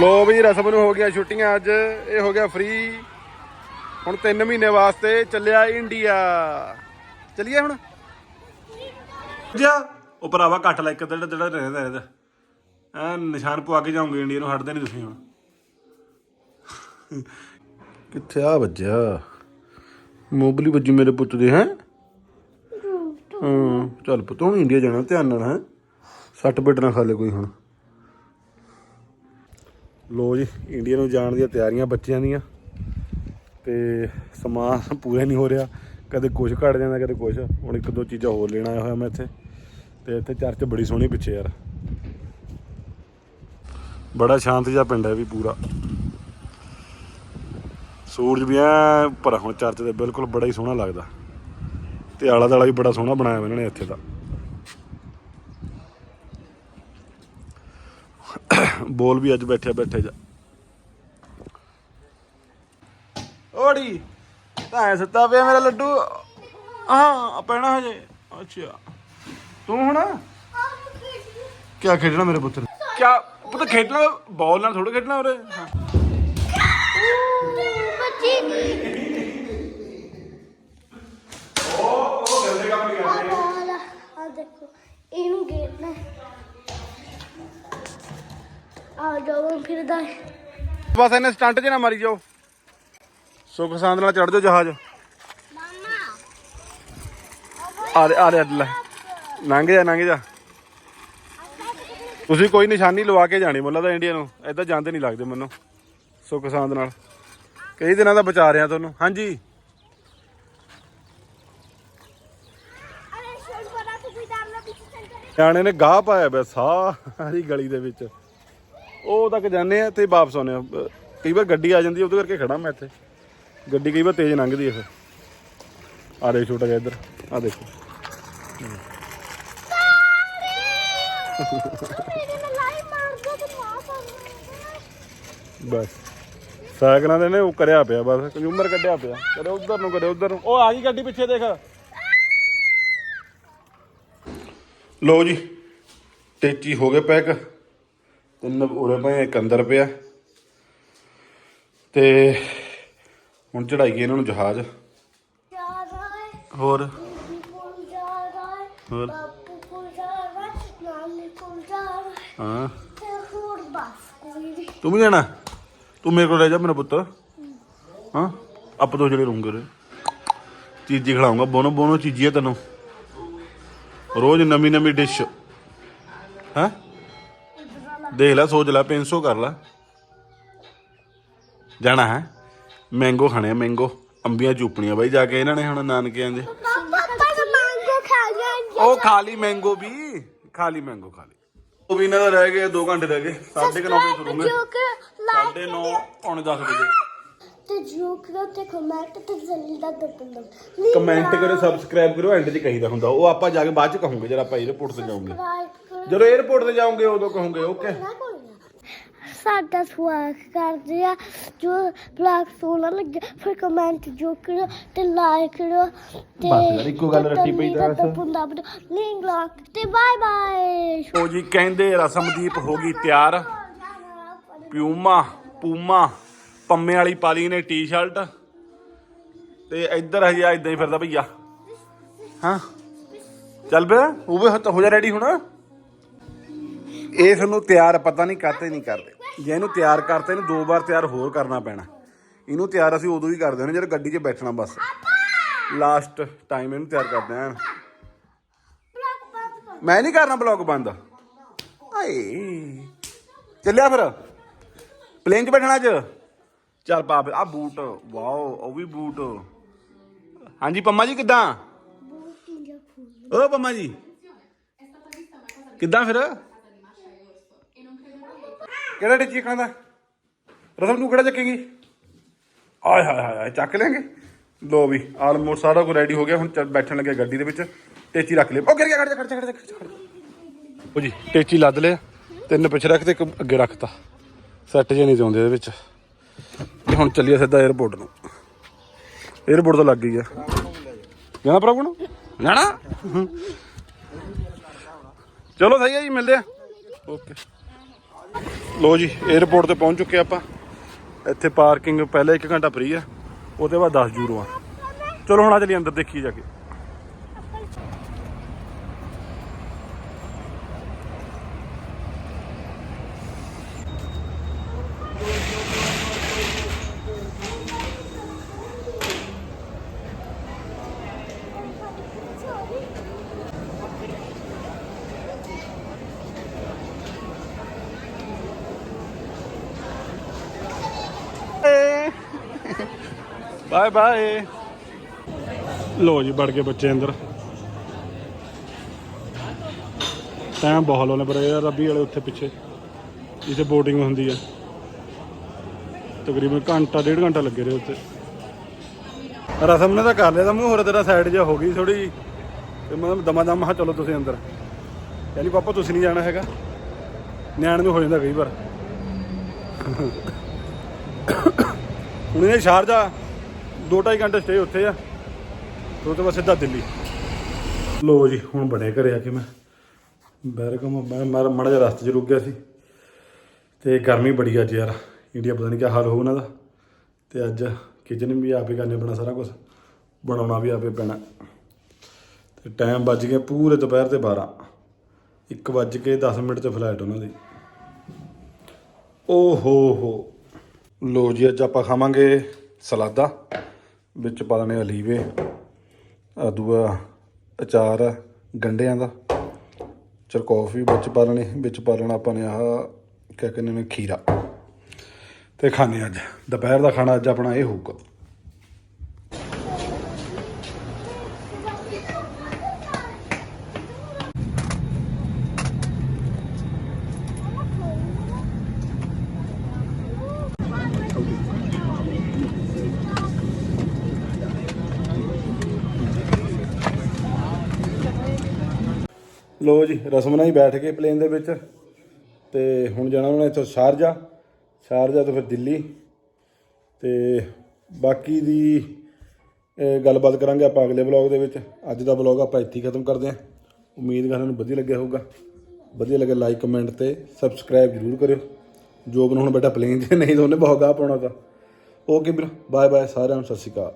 ਲੋ ਵੀ ਰਸਮ ਨੂੰ ਹੋ ਗਿਆ ਛੁੱਟੀਆਂ ਅੱਜ। ਇਹ ਹੋ ਗਿਆ ਫ੍ਰੀ ਹੁਣ 3 ਮਹੀਨੇ ਵਾਸਤੇ ਚੱਲਿਆ ਇੰਡੀਆ ਚੱਲੀਏ ਹੁਣ? ਜਾ। ਉਹ ਭਰਾਵਾ ਕੱਟ ਲੈ ਇੱਕ ਜਿਹੜਾ ਜਿਹੜਾ ਰਹਿੰਦਾ ਰਹਿੰਦਾ ਐ ਨਿਸ਼ਾਨ ਪਵਾ ਕੇ ਜਾਉਂਗੇ ਇੰਡੀਆ ਨੂੰ ਹਟਦੇ ਨਹੀਂ ਤੁਸੀਂ ਹੁਣ। ਕਿੱਥੇ ਆ ਵੱਜਿਆ? ਮੋਬਲੀ ਵੱਜੀ ਮੇਰੇ ਪੁੱਤ ਦੇ ਹੈ? ਹਾਂ ਚੱਲ ਪੁੱਤ ਹੁਣ ਇੰਡੀਆ ਜਾਣਾ ਧਿਆਨ ਨਾਲ ਹੈ? ਸੱਟ ਪਿੱਟ ਨਾ ਖਾ ਲੈ ਕੋਈ ਹੁਣ। ਲੋ ਜੀ ਇੰਡੀਆ ਨੂੰ ਜਾਣ ਦੀਆਂ ਤਿਆਰੀਆਂ ਬੱਚਿਆਂ ਦੀਆਂ। ਤੇ ਸਮਾਨ ਪੂਰਾ ਨਹੀਂ ਹੋ ਰਿਹਾ। ਕਦੇ ਕੁਝ ਘਟ ਜਾਂਦਾ, ਕਦੇ ਕੁਝ ਹੁਣ ਇੱਕ ਦੋ ਚੀਜ਼ਾਂ ਹੋਰ ਲੈਣ ਆਇਆ ਹੋਇਆ ਮੈਂ ਇੱਥੇ। ਤੇ ਇੱਥੇ ਚਰਚ ਬੜੀ ਸੋਹਣੀ ਪਿੱਛੇ ਯਾਰ। ਬੜਾ ਸ਼ਾਂਤ ਜਿਹਾ ਪਿੰਡ ਹੈ ਵੀ ਪੂਰਾ। ਸੂਰਜ ਵੀ ਐ ਪਰ ਹੁਣ ਚਰਚ ਦੇ, ਬਿਲਕੁਲ ਬੜਾ ਹੀ ਸੋਹਣਾ ਲੱਗਦਾ। ਤੇ ਆਲਾ ਦਾਲਾ ਵੀ ਬੜਾ ਸੋਹਣਾ ਬਣਾਇਆ ਇਹਨਾਂ ਨੇ ਇੱਥੇ ਦਾ ਬੋਲ ਵੀ ਅੱਜ ਬੈਠਿਆ ਬੈਠੇ ਜਾ। ਓੜੀ ਤਾਂ ਸੁੱਤਾ ਪਿਆ ਮੇਰਾ ਲੱਡੂ। ਹਾਂ ਪੈਣਾ ਹਜੇ। ਅੱਛਾ। ਤੂੰ ਹੁਣ? ਕਿਆ ਖੇਡਣਾ ਮੇਰੇ ਪੁੱਤਰ ਕਿਆ ਪੁੱਤ ਖੇਡਣਾ? ਬਾਲ ਨਾਲ ਥੋੜਾ ਖੇਡਣਾ ਉਰੇ। ਹਾਂ। ਆ ਦੇਖੋ। ਇਹਨੂੰ ਗੇਟਣਾ ਆ ਜਾਓ ਫਿਰਦਾ। ਬਸ ਇਹਨੇ ਸਟੰਟ ਨਾ ਮਾਰੀ ਜਾਓ। ਸੁੱਖ ਸਾਂਦ ਨਾਲ ਚੜ ਜਾਓ ਜਹਾਜ਼। ਆ ਦੇ ਆ ਦੇ ਲੈ। ਲੰਘ ਜਾ ਲੰਘ ਜਾ। ਤੁਸੀਂ ਕੋਈ ਨਿਸ਼ਾਨੀ ਲਵਾ ਕੇ ਜਾਣੀ ਮੁੱਲਾ ਦਾ ਇੰਡੀਆ ਨੂੰ। ਏਦਾਂ ਜਾਂਦੇ ਨਹੀਂ ਲੱਗਦੇ ਮੈਨੂੰ। ਸੁੱਖ ਸਾਂਦ ਨਾਲ। ਕਈ ਦਿਨਾਂ ਦਾ ਬਚਾ ਰਿਆ ਤੁਹਾਨੂੰ। ਹਾਂਜੀ। ਜਾ ਸਿਆਣੇ ਨੇ ਗਾਹ ਪਾਇਆ ਪਿਆ ਸਾਰੀ ਗਲੀ ਦੇ ਵਿੱਚ। ਉਹ ਤੱਕ ਜਾਂਦੇ ਆ ਤੇ ਵਾਪਸ ਆਉਂਦੇ ਆ। ਕਈ ਵਾਰ ਗੱਡੀ ਆ ਜਾਂਦੀ ਉਹਦੇ ਕਰਕੇ ਖੜਾ ਮੈਂ ਇੱਥੇ। ਗੱਡੀ ਕਈ ਵਾਰ ਤੇਜ਼ ਲੰਘਦੀ ਆ ਫਿਰ। ਆ ਦੇ ਛੋਟਾ ਜਿਹਾ ਇੱਧਰ ਆ ਦੇਖੋ। ਬਸ। ਸਾਈਕਲਾਂ ਦੇ ਨੇ ਉਹ ਕਰਿਆ ਪਿਆ, ਬਸ। ਕੰਜ਼ੂਮਰ ਕੱਢਿਆ ਪਿਆ। ਕਦੇ ਉਧਰ ਨੂੰ, ਕਦੇ ਉਧਰ ਨੂੰ। ਉਹ ਆ ਗਈ ਗੱਡੀ ਪਿੱਛੇ ਦੇਖ। ਲੋ ਜੀ ਟੇਚੀ ਹੋ ਗਏ ਪੈਕ। ਤਿੰਨ ਉਰੇ ਪਏ ਇੱਕ ਅੰਦਰ ਪਿਆ। ਤੇ ਹੁਣ ਚੜਾਈਏ ਇਹਨਾਂ ਨੂੰ ਜਹਾਜ਼। ਹੋਰ? ਹੋਰ? ਹਾਂ। ਤੂੰ ਵੀ ਜਾਣਾ? ਤੂੰ ਮੇਰੇ ਕੋਲ ਰਹਿ ਜਾ ਮੇਰਾ ਪੁੱਤ। ਹਾਂ? ਆਪ ਦੋ ਜਿਹੜੇ ਰਹੂੰਗੇ ਰੇ ਚੀਜ਼ੀ ਖਿਲਾਉਂਗਾ ਬੋਨੋ ਬੋਨੋ ਚੀਜ਼ੀ ਹੈ ਤੈਨੂੰ। ਰੋਜ਼ ਨਵੀਂ ਨਵੀਂ ਡਿਸ਼। ਹਾਂ? ਦੇਖ ਲੈ ਸੋਚ ਲੈ 500 ਕਰ ਲੈ। ਜਾਣਾ ਹੈ। ਮੈਂਗੋ ਖਾਣੇ ਆ ਮੈਂਗੋ। ਅੰਬੀਆਂ ਚੂਪਣੀਆਂ ਬਾਈ ਜਾ ਕੇ ਇਹਨਾਂ ਨੇ ਹੁਣ ਨਾਨਕਿਆਂ ਦੇ। ਪਾਪਾ ਤਾਂ ਮੰਗੋ ਖਾ ਗਿਆ ਉਹ ਖਾ ਲਈ ਮੈਂਗੋ ਵੀ ਖਾ ਲਈ ਮੈਂਗੋ ਖਾ ਲਈ। ਉਹ ਵੀ ਇਹਨਾਂ ਦਾ ਰਹਿ ਗਏ 2 ਘੰਟੇ ਰਹਿ ਗਏ। 9:30 ਵਜੇ ਲਾਈਕ 9:30 ਪੌਣੇ 10 ਵਜੇ। ਤੇ ਜੋ ਕਰੋ ਤੇ ਕਮੈਂਟ ਤੇ ਜਲਦੀ ਦਾ ਦੱਸੋ ਕਮੈਂਟ ਕਰੋ ਸਬਸਕ੍ਰਾਈਬ ਕਰੋ ਐਂਡ 'ਚ ਕਹੀਦਾ ਹੁੰਦਾ। ਉਹ ਆਪਾਂ ਜਾ ਕੇ ਬਾਅਦ 'ਚ ਕਹੂੰਗੇ ਜਦ ਆਪਾਂ 에어ਪੋਰਟ ਤੇ ਜਾਵਾਂਗੇ ਜਦੋਂ 에어ਪੋਰਟ ਤੇ ਜਾਓਗੇ ਉਦੋਂ ਕਹੂੰਗੇ ਓਕੇ ਸਾਡਾ ਸਵਾਗਤ ਕਰਦੇ ਆ। ਜੋ ਬਲੌਗ ਸੋਹਣਾ ਲੱਗੇ ਫਿਰ ਕਮੈਂਟ ਜੋ ਕਰੋ ਤੇ ਲਾਈਕ ਕਰੋ ਤੇ ਬਸ ਯਾਰ, ਇੱਕੋ ਗੱਲ ਰੱਟੀ ਪਈ ਤਾਂ ਬਸ। ਪੁੰਦਾ ਲਿੰਕ ਲਾਕ ਤੇ ਬਾਏ ਬਾਏ ਉਹ ਜੀ ਕਹਿੰਦੇ ਰਸਮਦੀਪ ਹੋ ਗਈ ਤਿਆਰ। ਪਿਊਮਾ ਪੂਮਾ ਪੰਮੇ ਵਾਲੀ ਪਾਲੀ ਨੇ ਟੀ-ਸ਼ਰਟ ਤੇ ਇੱਧਰ ਹਜੇ ਆ ਇਦਾਂ ਹੀ ਫਿਰਦਾ ਭਈਆ। ਹਾਂ। ਚੱਲ ਬੇ ਉਹ ਵੀ ਹੱਥ ਹੋ ਜਾ ਰੈਡੀ ਹੁਣ। ਇਸ ਨੂੰ ਤਿਆਰ ਪਤਾ ਨਹੀਂ ਕਰਤੇ ਨਹੀਂ ਕਰਦੇ। ਜੇ ਇਹਨੂੰ ਤਿਆਰ ਕਰਤੇ ਇਹਨੂੰ ਦੋ ਵਾਰ ਤਿਆਰ ਹੋਰ ਕਰਨਾ ਪੈਣਾ। ਇਹਨੂੰ ਤਿਆਰ ਅਸੀਂ ਉਦੋਂ ਹੀ ਕਰਦੇ ਹਾਂ ਜਦੋਂ ਗੱਡੀ 'ਚ ਬੈਠਣਾ ਬਸ। ਲਾਸਟ ਟਾਈਮ ਇਹਨੂੰ ਤਿਆਰ ਕਰਦੇ ਆਂ। ਮੈਂ ਨਹੀਂ ਕਰਨਾ ਬਲੌਗ ਬੰਦ। ਆਏ ਚੱਲਿਆ ਫਿਰ। ਪਲੇਨ 'ਚ ਬੈਠਣਾ ਅੱਜ। ਚੱਲ ਪਾ ਆ ਬੂਟ ਵਾਓ ਉਹ ਵੀ ਬੂਟ ਹਾਂਜੀ ਪੰਮਾ ਜੀ ਕਿੱਦਾਂ? ਓ ਪੰਮਾ ਜੀ। ਕਿੱਦਾਂ ਫਿਰ? ਕਿਹੜਾ ਟਿੱਚੀ ਖਾਂਦਾ ਰਸਮ ਤੂੰ ਕਿਹੜਾ ਚੱਕੇਗੀ? ਆਏ ਹਾਏ ਹਾਏ ਚੱਕ ਲੈਂਗੇ ਲੋ ਵੀ ਆਲਮੋਸਟ ਸਾਰਾ ਕੁਝ ਰੈਡੀ ਹੋ ਗਿਆ, ਹੁਣ ਬੈਠਣ ਲੱਗੇ ਗੱਡੀ ਦੇ ਵਿੱਚ, ਟੇਚੀ ਰੱਖ ਲਈ ਉਹ ਗਿਰ ਗਿਆ ਖੜ ਜਾ ਖੜ ਜਾ ਖੜ ਜਾ ਉਹ ਜੀ, ਟੇਚੀ ਲੱਦ ਲਿਆ, ਤਿੰਨ ਪਿੱਛੇ ਰੱਖ ਤੇ ਇੱਕ ਅੱਗੇ ਰੱਖਤਾ। ਸੈੱਟ ਜੇ ਨਹੀਂ ਜਾਂਦੇ ਇਹਦੇ ਵਿੱਚ। ਤੇ ਹੁਣ ਚੱਲੀਏ ਸਿੱਧਾ 에어ਪੋਰਟ ਨੂੰ। 에어ਪੋਰਟ ਤੋਂ ਲੱਗ ਗਈ ਆ। ਜਾਣਾ ਪ੍ਰਭੂ ਜਾਣਾ? ਚਲੋ ਸਹੀ ਹੈ ਜੀ, ਮਿਲਦੇ ਆ। ਓਕੇ ਲੋ ਜੀ 에어ਪੋਰਟ ਤੇ ਪਹੁੰਚ ਚੁੱਕੇ ਆਪਾਂ। ਇੱਥੇ ਪਾਰਕਿੰਗ ਪਹਿਲਾਂ 1 ਘੰਟਾ ਫ੍ਰੀ ਆ, ਉਹਦੇ ਬਾਅਦ 10 ਯੂਰੋ ਆ। ਚਲੋ ਹੁਣ ਆ ਚਲੀ ਅੰਦਰ ਦੇਖੀ ਜਾ ਕੇ। ਬਾਏ ਬਾਏ ਲੋ ਜੀ ਵੜ ਗਏ ਬੱਚੇ ਅੰਦਰ। ਟਾਈਮ ਬਹੁਤ ਲਾਉਣੇ ਪਰ ਯਾਰ ਰੱਬੀ ਵਾਲੇ ਉੱਥੇ ਪਿੱਛੇ। ਜਿੱਥੇ ਬੋਟਿੰਗ ਹੁੰਦੀ ਹੈ ਤਕਰੀਬਨ ਘੰਟਾ ਡੇਢ ਘੰਟਾ ਲੱਗੇ ਰਹੇ ਉੱਥੇ। ਰਸਮ ਨੇ ਤਾਂ ਕਰ ਲਿਆ ਤਾਂ ਮੂੰਹ ਹੋਰ ਤੇਰਾ ਸਾਈਡ ਜਿਹਾ ਹੋ ਗਈ ਥੋੜੀ ਤੇ ਮੈਂ ਦਮਾ ਦਮ ਮਹਾ ਚਲੋ ਤੁਸੀਂ ਅੰਦਰ। ਕਹਿੰਦੀ ਪਾਪਾ ਤੁਸੀਂ ਨਹੀਂ ਜਾਣਾ ਹੈਗਾ। ਨਿਆਣ ਨੂੰ ਹੋ ਜਾਂਦਾ ਕਈ ਵਾਰ। ਹੁਣ ਇਹ ਸ਼ਾਰਜਾ ਦੋ ਢਾਈ ਘੰਟੇ ਸਟੇ ਉੱਥੇ ਆ। ਤੇ ਉਹ ਤੋਂ ਬਾਅਦ ਸਿੱਧਾ ਦਿੱਲੀ। ਲੋ ਜੀ, ਹੁਣ ਬਣੇ ਘਰੇ ਆ ਕੇ ਮੈਂ। ਬੈਰਕਮ ਮੈਂ ਮਾਰ, ਮੜਾ ਜਿਹਾ ਰਸਤੇ 'ਚ ਰੁਕ ਗਿਆ ਸੀ। ਤੇ ਗਰਮੀ ਬੜੀ ਅੱਜ ਯਾਰ। ਇੰਡੀਆ ਪਤਾ ਨਹੀਂ ਕੀ ਹਾਲ ਹੋਊ ਉਹਨਾਂ ਦਾ। ਤੇ ਅੱਜ ਕਿਚਨ ਵੀ ਆਪੇ ਕਰਨੇ ਪੈਣਾ ਸਾਰਾ ਕੁਝ ਬਣਾਉਣਾ ਵੀ ਆਪੇ ਪੈਣਾ। ਤੇ ਟਾਈਮ ਵੱਜ ਗਿਆ ਪੂਰੇ ਦੁਪਹਿਰ ਦੇ 12 1 ਵੱਜ ਕੇ 10 ਮਿੰਟ ਤੇ ਫਲਾਈਟ ਉਹਨਾਂ ਦੀ। ਓ ਹੋ ਹੋ। ਲੋ ਜੀ, ਅੱਜ ਆਪਾਂ ਖਾਵਾਂਗੇ ਸਲਾਦਾ। ਵਿੱਚ ਪਾ ਲੈਣੇ ਅਲੀਵੇ ਆ ਦੂਆ ਅਚਾਰ ਆ ਗੰਢਿਆਂ ਦਾ, ਚਰਕੋਫ ਵੀ ਵਿੱਚ ਪਾ ਲੈਣੇ, ਵਿੱਚ ਪਾ ਲੈਣਾ ਆਪਾਂ ਨੇ ਆਹ ਕਿਆ ਕਹਿੰਦੇ ਨੇ ਖੀਰਾ। ਤੇ ਖਾਣੇ ਅੱਜ, ਦੁਪਹਿਰ ਦਾ ਖਾਣਾ ਅੱਜ ਆਪਣਾ ਇਹ ਹੋਊਗਾ। ਲੋ ਜੀ ਰਸਮਨਾ ਹੀ ਬੈਠ ਗਏ ਪਲੇਨ ਦੇ ਵਿੱਚ ਤੇ ਹੁਣ ਜਾਣਾ ਉਹਨਾਂ ਨੇ ਇੱਥੋਂ ਸ਼ਾਰਜਾ। ਸ਼ਾਰਜਾ ਤੋਂ ਫਿਰ ਦਿੱਲੀ। ਤੇ ਬਾਕੀ ਦੀ ਗੱਲਬਾਤ ਕਰਾਂਗੇ ਆਪਾਂ ਅਗਲੇ ਵਲੌਗ ਦੇ ਵਿੱਚ। ਅੱਜ ਦਾ ਵਲੌਗ ਆਪਾਂ ਇੱਥੇ ਹੀ ਖਤਮ ਕਰਦੇ ਹਾਂ। ਉਮੀਦ ਕਰਦਾ ਤੁਹਾਨੂੰ ਵਧੀਆ ਲੱਗਿਆ ਹੋਊਗਾ। ਵਧੀਆ ਲੱਗੇ ਲਾਈਕ ਕਮੈਂਟ ਤੇ ਸਬਸਕ੍ਰਾਈਬ ਜ਼ਰੂਰ ਕਰਿਓ। ਜੋ ਬਣ ਹੁਣ ਬੇਟਾ ਪਲੇਨ 'ਚ, ਨਹੀਂ ਤਾਂ ਉਹਨੇ ਬਹੁਤ ਗਾਹ ਪਾਉਣਾ ਤਾਂ। ਓਕੇ ਵੀਰ ਬਾਏ ਬਾਏ ਸਾਰਿਆਂ ਨੂੰ ਸਤਿ ਸ਼੍ਰੀ ਅਕਾਲ।